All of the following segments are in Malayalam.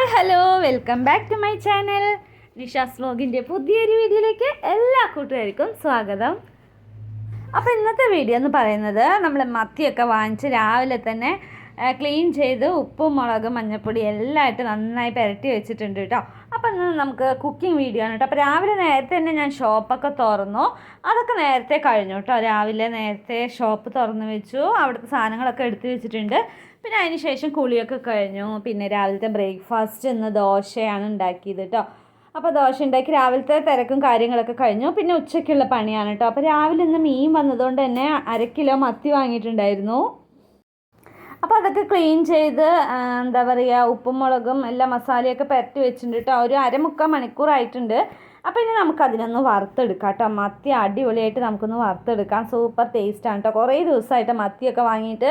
Hi hello welcome back to my channel. Nisha's വ്ലോഗിന്റെ പുതിയൊരു വീഡിയോയിലേക്ക് എല്ലാ കൂട്ടുകാർക്കും സ്വാഗതം. അപ്പോൾ ഇന്നത്തെ വീഡിയോ എന്ന് പറയുന്നത് നമ്മൾ മത്തിയൊക്കെ വാങ്ങിച്ച് രാവിലെ തന്നെ ക്ലീൻ ചെയ്ത് ഉപ്പും മുളകും മഞ്ഞൾപ്പൊടി എല്ലാം ഇട്ട് നന്നായി പുരട്ടി വെച്ചിട്ടുണ്ട് കേട്ടോ. അപ്പം ഇന്ന് നമുക്ക് കുക്കിംഗ് വീഡിയോ ആണ് കേട്ടോ. അപ്പോൾ രാവിലെ നേരത്തെ തന്നെ ഞാൻ ഷോപ്പൊക്കെ തുറന്നു. അതൊക്കെ നേരത്തെ കഴിഞ്ഞു കേട്ടോ. രാവിലെ നേരത്തെ ഷോപ്പ് തുറന്ന് വെച്ചു. അവിടുത്തെ സാധനങ്ങളൊക്കെ എടുത്തു വെച്ചിട്ടുണ്ട്. പിന്നെ അതിന് ശേഷം കുളിയൊക്കെ കഴിഞ്ഞു. പിന്നെ രാവിലത്തെ ബ്രേക്ക്ഫാസ്റ്റ് ഇന്ന് ദോശയാണ് ഉണ്ടാക്കിയത് കേട്ടോ. അപ്പോൾ ദോശ ഉണ്ടാക്കി രാവിലത്തെ തിരക്കും കാര്യങ്ങളൊക്കെ കഴിഞ്ഞു. പിന്നെ ഉച്ചയ്ക്കുള്ള പണിയാണ് കേട്ടോ. അപ്പോൾ രാവിലെ ഇന്ന് മീൻ വന്നതുകൊണ്ട് തന്നെ അര കിലോ മത്തി വാങ്ങിയിട്ടുണ്ടായിരുന്നു. അതൊക്കെ ക്ലീൻ ചെയ്ത് എന്താ പറയുക ഉപ്പും മുളകും എല്ലാ മസാലയൊക്കെ പുരട്ടി വെച്ചിട്ടുണ്ട് കേട്ടോ ഒരു അരമുക്കാൽ മണിക്കൂറായിട്ടുണ്ട്. അപ്പോൾ ഇനി നമുക്ക് അതിനൊന്ന് വറുത്തെടുക്കാം കേട്ടോ മത്തി അടിപൊളിയായിട്ട് നമുക്കൊന്ന് വറുത്തെടുക്കാം. സൂപ്പർ ടേസ്റ്റാണ് കേട്ടോ കുറേ ദിവസമായിട്ട് മത്തിയൊക്കെ വാങ്ങിയിട്ട്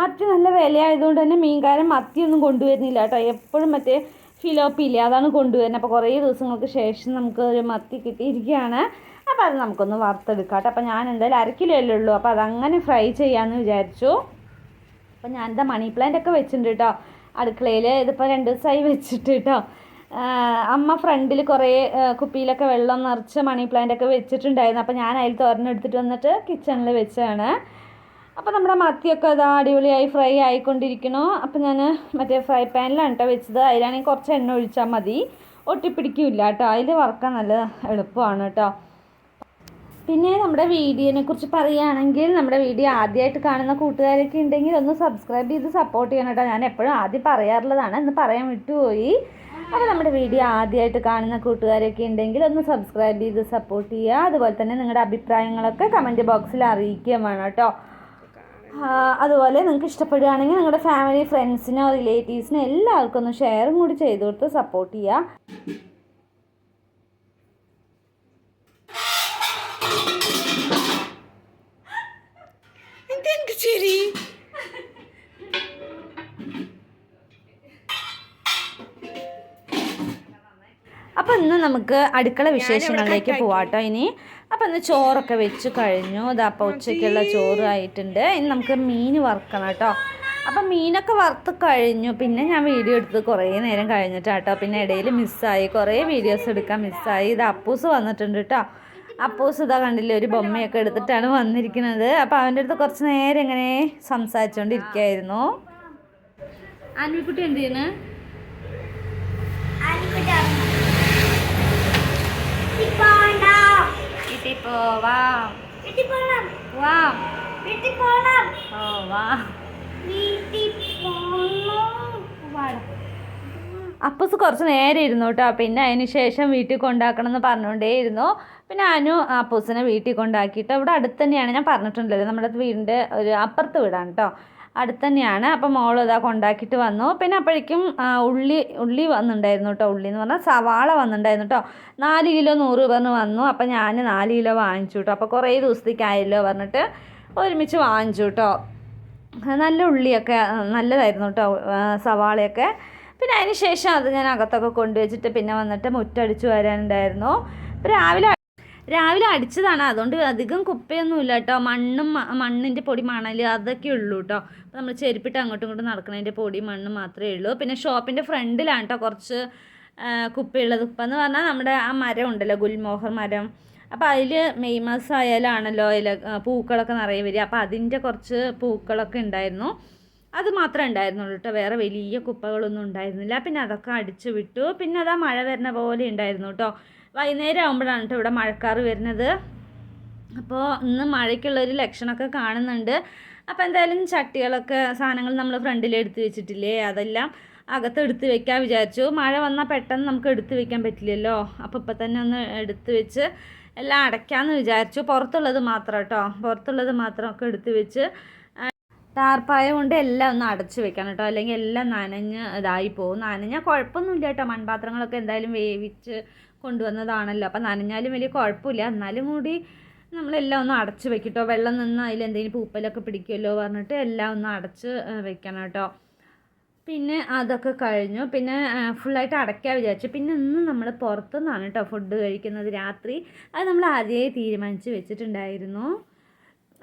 മത്തി നല്ല വിലയായതുകൊണ്ട് തന്നെ മീൻകാരൻ മത്തിയൊന്നും കൊണ്ടുവരുന്നില്ല കേട്ടോ എപ്പോഴും മറ്റേ ഇല്ല അതാണ് കൊണ്ടുവരുന്നത്. അപ്പോൾ കുറേ ദിവസങ്ങൾക്ക് ശേഷം നമുക്ക് ഒരു മത്തി കിട്ടിയിരിക്കുകയാണ്. അപ്പോൾ അത് നമുക്കൊന്ന് വറുത്തെടുക്കാം കേട്ടോ അപ്പോൾ ഞാൻ എന്തായാലും അരക്കിലല്ലേ ഉള്ളൂ. അപ്പോൾ അതങ്ങനെ ഫ്രൈ ചെയ്യാമെന്ന് വിചാരിച്ചു. അപ്പം ഞാൻ എന്താ മണി പ്ലാന്റ് ഒക്കെ വെച്ചിട്ടുണ്ട് കേട്ടോ അടുക്കളയിൽ ഇതിപ്പോൾ രണ്ട് ദിവസമായി വെച്ചിട്ട് കേട്ടോ അമ്മ ഫ്രണ്ടിൽ കുറേ കുപ്പിയിലൊക്കെ വെള്ളം നിറച്ച് മണി പ്ലാന്റ് ഒക്കെ വെച്ചിട്ടുണ്ടായിരുന്നു. അപ്പോൾ ഞാൻ അതിൽ തുറന്നെടുത്തിട്ട് വന്നിട്ട് കിച്ചണിൽ വെച്ചാണ് അപ്പോൾ നമ്മുടെ മത്തിയൊക്കെ ഇതാ അടിപൊളിയായി ഫ്രൈ ആയിക്കൊണ്ടിരിക്കണു. അപ്പോൾ ഞാൻ മറ്റേ ഫ്രൈ പാനിലാണ് കേട്ടോ വെച്ചത്. അതിലാണെങ്കിൽ കുറച്ച് എണ്ണ ഒഴിച്ചാൽ മതി. ഒട്ടിപ്പിടിക്കില്ല കേട്ടോ അതിൽ വറുക്കാൻ നല്ല എളുപ്പമാണ് കേട്ടോ പിന്നെ നമ്മുടെ വീഡിയോനെ കുറിച്ച് പറയുകയാണെങ്കിൽ നമ്മുടെ വീഡിയോ ആദ്യമായിട്ട് കാണുന്ന കൂട്ടുകാരൊക്കെ ഉണ്ടെങ്കിൽ ഒന്ന് സബ്സ്ക്രൈബ് ചെയ്ത് സപ്പോർട്ട് ചെയ്യണം കേട്ടോ. ഞാൻ എപ്പോഴും ആദ്യം പറയാറുള്ളതാണ്. എന്ന് പറയാൻ വിട്ടുപോയി. അപ്പോൾ നമ്മുടെ വീഡിയോ ആദ്യമായിട്ട് കാണുന്ന കൂട്ടുകാരൊക്കെ ഉണ്ടെങ്കിൽ ഒന്ന് സബ്സ്ക്രൈബ് ചെയ്ത് സപ്പോർട്ട് ചെയ്യുക. അതുപോലെ തന്നെ നിങ്ങളുടെ അഭിപ്രായങ്ങളൊക്കെ കമന്റ് ബോക്സിൽ അറിയിക്കുകയും വേണം കേട്ടോ. അതുപോലെ നിങ്ങൾക്ക് ഇഷ്ടപ്പെടുകയാണെങ്കിൽ നിങ്ങളുടെ ഫാമിലി ഫ്രണ്ട്സിനോ റിലേറ്റീവ്സിനോ എല്ലാവർക്കും ഒന്ന് ഷെയറും കൂടി ചെയ്തു കൊടുത്ത് സപ്പോർട്ട് ചെയ്യുക. നമുക്ക് അടുക്കള വിശേഷങ്ങളിലേക്ക് പോവാട്ടോ ഇനി. അപ്പൊ ഇന്ന് ചോറൊക്കെ വെച്ച് കഴിഞ്ഞു. ഇതാ അപ്പോൾ ഉച്ചയ്ക്കുള്ള ചോറ് ആയിട്ടുണ്ട്. ഇനി നമുക്ക് മീൻ വറുക്കണം കേട്ടോ. അപ്പം മീനൊക്കെ വറുത്ത് കഴിഞ്ഞു. പിന്നെ ഞാൻ വീഡിയോ എടുത്ത് കുറേ നേരം കഴിഞ്ഞിട്ടാട്ടോ. പിന്നെ ഇടയിൽ മിസ്സായി. കുറേ വീഡിയോസ് എടുക്കാൻ മിസ്സായി. ഇത് അപ്പൂസ് വന്നിട്ടുണ്ട് കേട്ടോ. അപ്പൂസ് ഇതാ കണ്ടില്ലേ ഒരു ബൊമ്മയൊക്കെ എടുത്തിട്ടാണ് വന്നിരിക്കുന്നത്. അപ്പോൾ അവന്റെ അടുത്ത് കുറച്ച് നേരം ഇങ്ങനെ സംസാരിച്ചുകൊണ്ടിരിക്കുകയായിരുന്നു ആൻവിക്കുട്ടി എന്ത് ചെയ്യുന്നു വീട്ടിൽ പോവാം. പോവാം. പോവാം അപ്പൂസ് കുറച്ച് നേരം ഇരുന്നു കേട്ടോ. പിന്നെ അതിന് ശേഷം വീട്ടിൽ കൊണ്ടാക്കണം എന്ന് പറഞ്ഞുകൊണ്ടേയിരുന്നു പിന്നെ അനു അപ്പൂസിനെ വീട്ടിൽ കൊണ്ടാക്കിയിട്ട് ഇവിടെ അടുത്ത് തന്നെയാണ് ഞാൻ പറഞ്ഞിട്ടുണ്ടല്ലോ നമ്മുടെ വീടിന്റെ ഒരു അപ്പുറത്ത് വീടാണ് കേട്ടോ. അടുത്ത് തന്നെയാണ് അപ്പം മോൾ ഇതാ കൊണ്ടാക്കിയിട്ട് വന്നു. പിന്നെ അപ്പോഴേക്കും ഉള്ളി ഉള്ളി വന്നിട്ടുണ്ടായിരുന്നു കേട്ടോ. ഉള്ളി എന്ന് പറഞ്ഞാൽ സവാള വന്നിട്ടുണ്ടായിരുന്നു കേട്ടോ. നാല് കിലോ നൂറ് പറഞ്ഞ് വന്നു. അപ്പം ഞാൻ നാല് കിലോ വാങ്ങിച്ചു കേട്ടോ. അപ്പോൾ കുറേ ദിവസത്തേക്കായല്ലോ പറഞ്ഞിട്ട് ഒരുമിച്ച് വാങ്ങിച്ചു കേട്ടോ. നല്ല ഉള്ളിയൊക്കെ നല്ലതായിരുന്നു കേട്ടോ സവാളയൊക്കെ. പിന്നെ അതിന് ശേഷം അത് ഞാൻ അകത്തൊക്കെ കൊണ്ടുവച്ചിട്ട് പിന്നെ വന്നിട്ട് മുറ്റടിച്ചു വരാനുണ്ടായിരുന്നു. അപ്പോൾ രാവിലെ രാവിലെ അടിച്ചതാണ്. അതുകൊണ്ട് അധികം കുപ്പയൊന്നുമില്ല കേട്ടോ മണ്ണും മണ്ണിന്റെ പൊടി മണൽ അതൊക്കെ ഉള്ളൂ കേട്ടോ അപ്പോൾ നമ്മൾ ചെരുപ്പിട്ട് അങ്ങോട്ടും ഇങ്ങോട്ടും നടക്കുന്നതിന്റെ പൊടി മണ്ണ് മാത്രമേ ഉള്ളൂ. പിന്നെ ഷോപ്പിന്റെ ഫ്രണ്ടിലാണ് കേട്ടോ കുറച്ച് കുപ്പയുള്ളത്. കുപ്പ എന്ന് പറഞ്ഞാൽ നമ്മുടെ ആ മരം ഉണ്ടല്ലോ ഗുൽമോഹർ മരം. അപ്പോൾ അതിൽ മെയ് മാസം ആയാലാണല്ലോ ഇല പൂക്കളൊക്കെ നിറയെ വരിക. അപ്പോൾ അതിന്റെ കുറച്ച് പൂക്കളൊക്കെ ഉണ്ടായിരുന്നു. അത് മാത്രമേ ഉണ്ടായിരുന്നുള്ളൂ കേട്ടോ. വേറെ വലിയ കുപ്പകളൊന്നും ഉണ്ടായിരുന്നില്ല. പിന്നെ അതൊക്കെ അടിച്ചു വിട്ടു. പിന്നെ അതാ മഴ വരുന്ന പോലെ ഉണ്ടായിരുന്നു കേട്ടോ. വൈകുന്നേരം ആകുമ്പോഴാണ് കേട്ടോ ഇവിടെ മഴക്കാറ് വരുന്നത്. അപ്പോൾ ഇന്ന് മഴയ്ക്കുള്ളൊരു ലക്ഷണമൊക്കെ കാണുന്നുണ്ട്. അപ്പോൾ എന്തായാലും ചട്ടികളൊക്കെ സാധനങ്ങൾ നമ്മൾ ഫ്രണ്ടിൽ എടുത്ത് വെച്ചിട്ടില്ലേ? അതെല്ലാം അകത്ത് എടുത്ത് വെക്കാൻ വിചാരിച്ചു. മഴ വന്നാൽ പെട്ടെന്ന് നമുക്ക് എടുത്ത് വെക്കാൻ പറ്റില്ലല്ലോ. അപ്പോൾ ഇപ്പം തന്നെ ഒന്ന് എടുത്ത് വെച്ച് എല്ലാം അടയ്ക്കാമെന്ന് വിചാരിച്ചു. പുറത്തുള്ളത് മാത്രം കേട്ടോ. പുറത്തുള്ളത് മാത്രമൊക്കെ എടുത്ത് വെച്ച് ടാർപ്പായ കൊണ്ട് എല്ലാം ഒന്ന് അടച്ചു വെക്കണം കേട്ടോ അല്ലെങ്കിൽ എല്ലാം നനഞ്ഞ് ഇതായി പോകും. നനഞ്ഞാൽ കുഴപ്പമൊന്നുമില്ല കേട്ടോ മൺപാത്രങ്ങളൊക്കെ എന്തായാലും വേവിച്ച് കൊണ്ടുവന്നതാണല്ലോ. അപ്പം നനഞ്ഞാലും വലിയ കുഴപ്പമില്ല. എന്നാലും കൂടി നമ്മളെല്ലാം ഒന്ന് അടച്ച് വെക്കിട്ടോ വെള്ളം നിന്ന് അതിൽ എന്തെങ്കിലും പൂപ്പലൊക്കെ പിടിക്കുമല്ലോ പറഞ്ഞിട്ട് എല്ലാം ഒന്ന് അടച്ച് വെക്കണം കേട്ടോ പിന്നെ അതൊക്കെ കഴിഞ്ഞു. പിന്നെ ഫുള്ളായിട്ട് അടയ്ക്കാൻ വിചാരിച്ചു. പിന്നെ ഇന്ന് നമ്മൾ പുറത്തുനിന്നാണ് കേട്ടോ ഫുഡ് കഴിക്കുന്നത് രാത്രി. അത് നമ്മൾ ആദ്യമേ തീരുമാനിച്ച് വെച്ചിട്ടുണ്ടായിരുന്നു.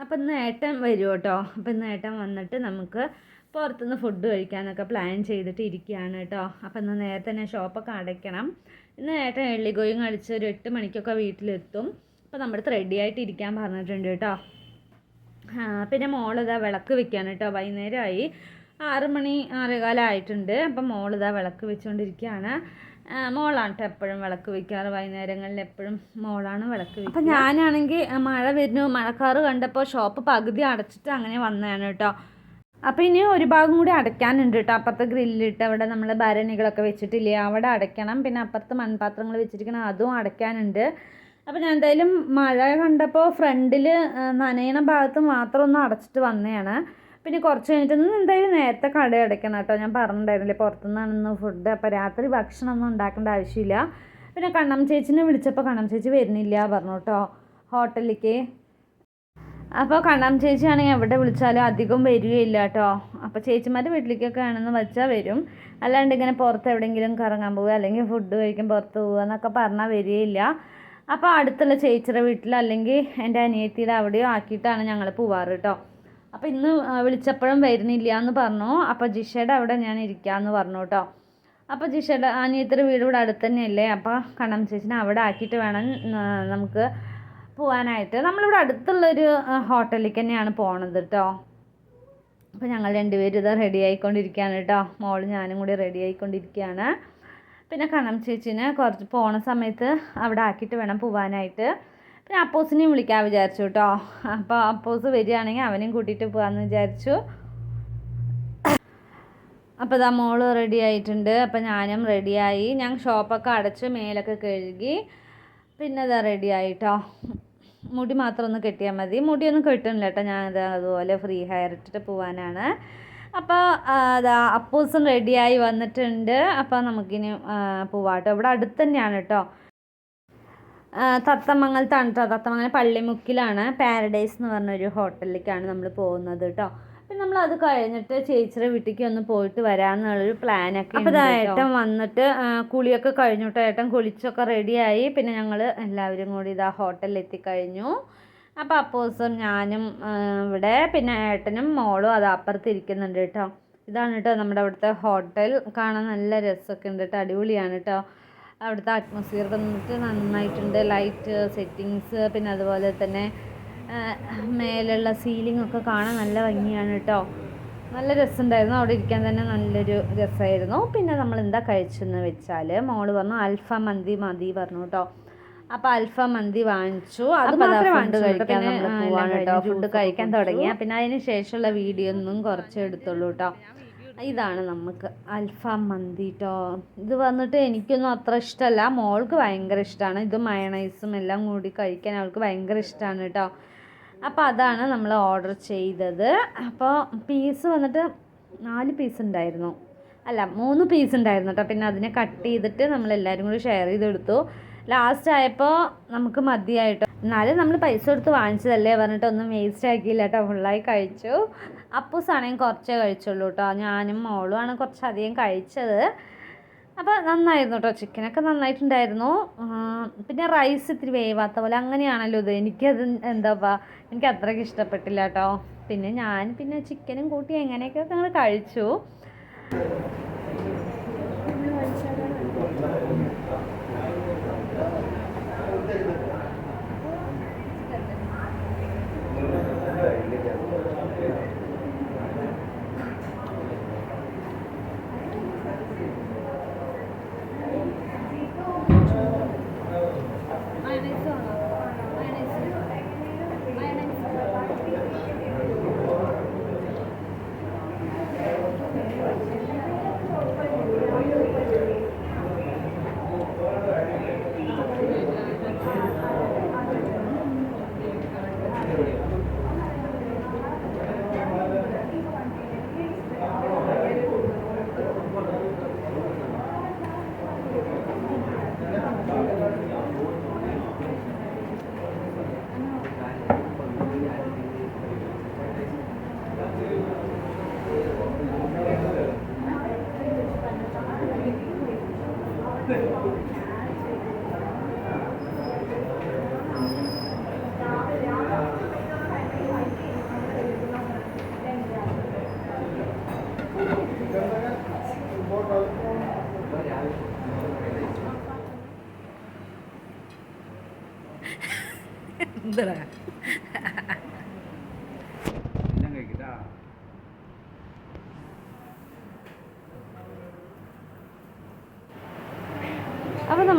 അപ്പം ഇന്ന് ഏട്ടൻ വരും കേട്ടോ അപ്പം ഇന്ന് ഏട്ടൻ വന്നിട്ട് നമുക്ക് പുറത്തുനിന്ന് ഫുഡ് കഴിക്കാനൊക്കെ പ്ലാൻ ചെയ്തിട്ട് ഇരിക്കുകയാണ് കേട്ടോ. അപ്പം ഇന്ന് നേരത്തെ തന്നെ ഷോപ്പൊക്കെ അടയ്ക്കണം. ഇന്ന് ഏട്ടൻ എള്ളികോയും കളിച്ച് ഒരു എട്ട് മണിക്കൊക്കെ വീട്ടിലെത്തും. അപ്പോൾ നമ്മുടെ റെഡി ആയിട്ട് ഇരിക്കാൻ പറഞ്ഞിട്ടുണ്ട് കേട്ടോ. പിന്നെ മോളിതാ വിളക്ക് വെക്കാൻ കേട്ടോ. വൈകുന്നേരമായി ആറ് മണി ആറേകാലമായിട്ടുണ്ട് അപ്പം മോളിതാ വിളക്ക് വെച്ചുകൊണ്ടിരിക്കുകയാണ് മോളാണ് കേട്ടോ എപ്പോഴും വിളക്ക് വയ്ക്കാറ്. വൈകുന്നേരങ്ങളിൽ എപ്പോഴും മോളാണ് വിളക്ക് വയ്ക്കുക. അപ്പം ഞാനാണെങ്കിൽ മഴ വരുന്നു. മഴക്കാറ് കണ്ടപ്പോൾ ഷോപ്പ് പകുതി അടച്ചിട്ട് അങ്ങനെ വന്നതാണ് കേട്ടോ അപ്പോൾ ഇനി ഒരു ഭാഗം കൂടി അടയ്ക്കാനുണ്ട് കേട്ടോ അപ്പുറത്തെ ഗ്രില്ലിട്ട് അവിടെ നമ്മൾ ഭരണികളൊക്കെ വെച്ചിട്ടില്ലേ അവിടെ അടയ്ക്കണം. പിന്നെ അപ്പുറത്ത് മൺപാത്രങ്ങൾ വെച്ചിരിക്കണം അതും അടയ്ക്കാനുണ്ട്. അപ്പോൾ ഞാൻ എന്തായാലും മഴ കണ്ടപ്പോൾ ഫ്രണ്ടിൽ നനയണ ഭാഗത്ത് മാത്രം ഒന്ന് അടച്ചിട്ട് വന്നതാണ്. പിന്നെ കുറച്ച് കഴിഞ്ഞിട്ട് ഇന്ന് എന്തായാലും നേരത്തെ കട അടയ്ക്കണം കേട്ടോ. ഞാൻ പറഞ്ഞിട്ടുണ്ടായിരുന്നില്ലേ പുറത്തുനിന്നാണെന്ന് ഫുഡ് അപ്പോൾ രാത്രി ഭക്ഷണം ഒന്നും ഉണ്ടാക്കേണ്ട ആവശ്യമില്ല. പിന്നെ കണ്ണം ചേച്ചിനെ വിളിച്ചപ്പോൾ കണ്ണം ചേച്ചി വരുന്നില്ല പറഞ്ഞു കേട്ടോ ഹോട്ടലിലേക്ക്. അപ്പോൾ കണ്ണം ചേച്ചിയാണെങ്കിൽ എവിടെ വിളിച്ചാലും അധികം വരികയില്ല കേട്ടോ. അപ്പോൾ ചേച്ചിമാരുടെ വീട്ടിലേക്കൊക്കെ ആണെന്ന് വെച്ചാൽ വരും. അല്ലാണ്ട് ഇങ്ങനെ പുറത്ത് എവിടെയെങ്കിലും കറങ്ങാൻ പോവുക അല്ലെങ്കിൽ ഫുഡ് കഴിക്കാൻ പുറത്ത് പോവുക എന്നൊക്കെ പറഞ്ഞാൽ വരികയില്ല. അപ്പോൾ അടുത്തുള്ള ചേച്ചിയുടെ വീട്ടിൽ അല്ലെങ്കിൽ എന്റെ അനിയത്തിയുടെ അവിടെയോ ആക്കിയിട്ടാണ് ഞങ്ങൾ പോവാറ് കേട്ടോ. അപ്പോൾ ഇന്ന് വിളിച്ചപ്പോഴും വരുന്നില്ല എന്ന് പറഞ്ഞു. അപ്പോൾ ജിഷയുടെ അവിടെ ഞാൻ ഇരിക്കാമെന്ന് പറഞ്ഞു കേട്ടോ. അപ്പോൾ ജിഷയുടെ അനിയത്തിയുടെ വീട് ഇവിടെ അടുത്ത് തന്നെയല്ലേ അപ്പോൾ കണ്ണം ചേച്ചിനെ അവിടെ ആക്കിയിട്ട് വേണം നമുക്ക് പോകാനായിട്ട് നമ്മളിവിടെ അടുത്തുള്ളൊരു ഹോട്ടലിലേക്ക് തന്നെയാണ് പോണത് കേട്ടോ. അപ്പോൾ ഞങ്ങൾ രണ്ടുപേരും ഇത് റെഡി ആയിക്കൊണ്ടിരിക്കുകയാണ് കേട്ടോ. മോൾ ഞാനും കൂടി റെഡി ആയിക്കൊണ്ടിരിക്കുകയാണ്. പിന്നെ കണ്ണം ചേച്ചിനെ കുറച്ച് പോണ സമയത്ത് അവിടെ ആക്കിയിട്ട് വേണം പോകാനായിട്ട് പിന്നെ അപ്പോസിനെയും വിളിക്കാൻ വിചാരിച്ചു കേട്ടോ അപ്പോൾ അപ്പോസ് വരികയാണെങ്കിൽ അവനെയും കൂട്ടിയിട്ട് പോകാമെന്ന് വിചാരിച്ചു. അപ്പോൾ ഇതാ മോൾ റെഡി ആയിട്ടുണ്ട്. അപ്പോൾ ഞാനും റെഡിയായി ഞാൻ ഷോപ്പൊക്കെ അടച്ച് മേലൊക്കെ കഴുകി. പിന്നെ ഇതാ റെഡി ആയിട്ടോ. മുടി മാത്രം ഒന്ന് കെട്ടിയാൽ മതി. മുടിയൊന്നും കെട്ടുന്നില്ല കേട്ടോ ഞാൻ ഇത് അതുപോലെ ഫ്രീ ഹെയർ ഇട്ടിട്ട് പോകാനാണ് അപ്പോൾ അതാ അപ്പൂസും റെഡിയായി വന്നിട്ടുണ്ട്. അപ്പോൾ നമുക്കിനി പോവാട്ടോ ഇവിടെ അടുത്ത് തന്നെയാണ് കേട്ടോ ആ, തത്തമംഗലത്താണ് കേട്ടോ തത്തമംഗലം പള്ളിമുക്കിലാണ് പാരഡൈസ് എന്ന് പറഞ്ഞൊരു ഹോട്ടലിലേക്കാണ് നമ്മൾ പോകുന്നത് കേട്ടോ അപ്പം നമ്മൾ അത് കഴിഞ്ഞിട്ട് ചേച്ചിയുടെ വീട്ടിലേക്ക് ഒന്ന് പോയിട്ട് വരാമെന്നുള്ളൊരു പ്ലാനൊക്കെ അപ്പോൾ ഏട്ടൻ വന്നിട്ട് കുളിയൊക്കെ കഴിഞ്ഞു കേട്ടോ ഏട്ടൻ കുളിച്ചൊക്കെ റെഡിയായി. പിന്നെ ഞങ്ങൾ എല്ലാവരും കൂടി ഇതാ ഹോട്ടലിൽ എത്തിക്കഴിഞ്ഞു അപ്പോൾ അപ്പോസും ഞാനും ഇവിടെ പിന്നെ ഏട്ടനും മോളും അത് അപ്പുറത്ത് ഇരിക്കുന്നുണ്ട് കേട്ടോ ഇതാണ് കേട്ടോ നമ്മുടെ അവിടുത്തെ ഹോട്ടൽ. കാണാൻ നല്ല രസമൊക്കെ ഉണ്ട് കേട്ടോ അടിപൊളിയാണ് കേട്ടോ അവിടുത്തെ അറ്റ്മോസ്ഫിയർ വന്നിട്ട് നന്നായിട്ടുണ്ട്. ലൈറ്റ് സെറ്റിങ്സ് പിന്നെ അതുപോലെ തന്നെ മേലുള്ള സീലിംഗ് ഒക്കെ കാണാൻ നല്ല ഭംഗിയാണ് കേട്ടോ നല്ല രസമുണ്ടായിരുന്നു. അവിടെ ഇരിക്കാൻ തന്നെ നല്ലൊരു രസമായിരുന്നു. പിന്നെ നമ്മൾ എന്താ കഴിച്ചെന്ന് വെച്ചാൽ മോൾ പറഞ്ഞു അൽഫ മന്തി മതി പറഞ്ഞു കേട്ടോ അപ്പോൾ അൽഫ മന്തി വാങ്ങിച്ചു. അത് മാത്രമേ ഫുഡ് കഴിക്കാൻ നമ്മൾ പോവാണ് കേട്ടോ ഫുഡ് കഴിക്കാൻ തുടങ്ങിയ പിന്നെ അതിന് ശേഷമുള്ള വീഡിയോ ഒന്നും കുറച്ച് എടുത്തുള്ളൂ കേട്ടോ ഇതാണ് നമുക്ക് അൽഫാം മന്തി കേട്ടോ ഇത് വന്നിട്ട് എനിക്കൊന്നും അത്ര ഇഷ്ടമല്ല മോൾക്ക് ഭയങ്കര ഇഷ്ടമാണ് ഇത് മയണൈസും എല്ലാം കൂടി കഴിക്കാൻ അവൾക്ക് ഭയങ്കര ഇഷ്ടമാണ് കേട്ടോ അപ്പോൾ അതാണ് നമ്മൾ ഓർഡർ ചെയ്തത്. അപ്പോൾ പീസ് വന്നിട്ട് നാല് പീസ് ഉണ്ടായിരുന്നു. അല്ല മൂന്ന് പീസ് ഉണ്ടായിരുന്നു കേട്ടോ പിന്നെ അതിനെ കട്ട് ചെയ്തിട്ട് നമ്മൾ എല്ലാവരും കൂടി ഷെയർ ചെയ്തെടുത്തു. ലാസ്റ്റ് ആയപ്പോൾ നമുക്ക് മതിയായിട്ടോ. എന്നാലും നമ്മൾ പൈസ കൊടുത്ത് വാങ്ങിച്ചതല്ലേ പറഞ്ഞിട്ട് ഒന്നും വേസ്റ്റ് ആക്കിയില്ല കേട്ടോ ഫുള്ളായി കഴിച്ചു. അപ്പൂസാണെങ്കിൽ കുറച്ചേ കഴിച്ചുള്ളൂ കേട്ടോ ഞാനും മോളുമാണ് കുറച്ചധികം കഴിച്ചത്. അപ്പോൾ നന്നായിരുന്നു കേട്ടോ ചിക്കനൊക്കെ നന്നായിട്ടുണ്ടായിരുന്നു. പിന്നെ റൈസ് ഇത്തിരി വേവാത്ത പോലെ അങ്ങനെയാണല്ലോ ഇത്. എനിക്കത് എന്താ എനിക്ക് അത്രയ്ക്ക് ഇഷ്ടപ്പെട്ടില്ല കേട്ടോ പിന്നെ ഞാൻ പിന്നെ ചിക്കനും കൂട്ടി എങ്ങനെയൊക്കെ ഞങ്ങൾ കഴിച്ചു. Thank you. എന്താണ്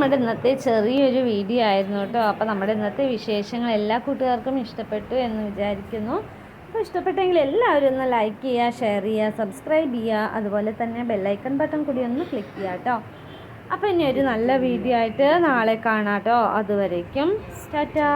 നമ്മുടെ ഇന്നത്തെ ചെറിയൊരു വീഡിയോ ആയിരുന്നു കേട്ടോ. അപ്പോൾ നമ്മുടെ ഇന്നത്തെ വിശേഷങ്ങൾ എല്ലാ കൂട്ടുകാർക്കും ഇഷ്ടപ്പെട്ടു എന്ന് വിചാരിക്കുന്നു. അപ്പോൾ ഇഷ്ടപ്പെട്ടെങ്കിൽ എല്ലാവരും ഒന്ന് ലൈക്ക് ചെയ്യുക ഷെയർ ചെയ്യുക സബ്സ്ക്രൈബ് ചെയ്യുക. അതുപോലെ തന്നെ ബെല്ലൈക്കൺ ബട്ടൺ കൂടി ഒന്ന് ക്ലിക്ക് ചെയ്യുക കേട്ടോ. അപ്പോൾ ഇനി ഒരു നല്ല വീഡിയോ ആയിട്ട് നാളെ കാണാം കേട്ടോ. അതുവരേക്കും ടാറ്റാ.